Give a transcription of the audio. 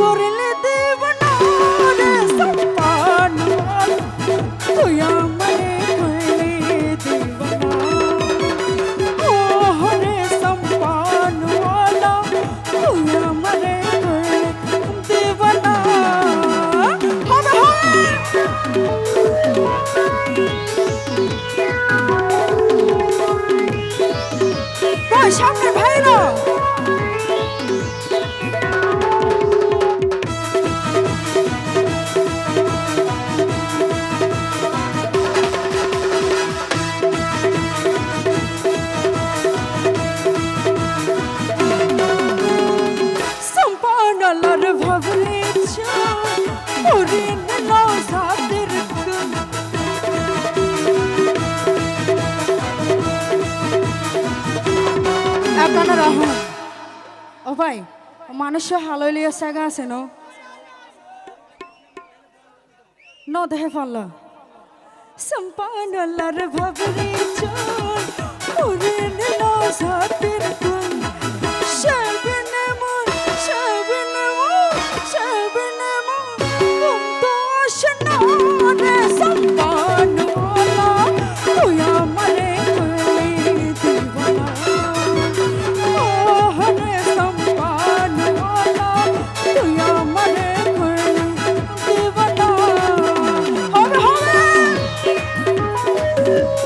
করলে দে। সব তানা রহম ও ভাই মানুষ হাললিয়া সাগা আছে ন ন দেহে পাল্ল সম্পানলার ভাবরে চোর পুরে নসাতে 了。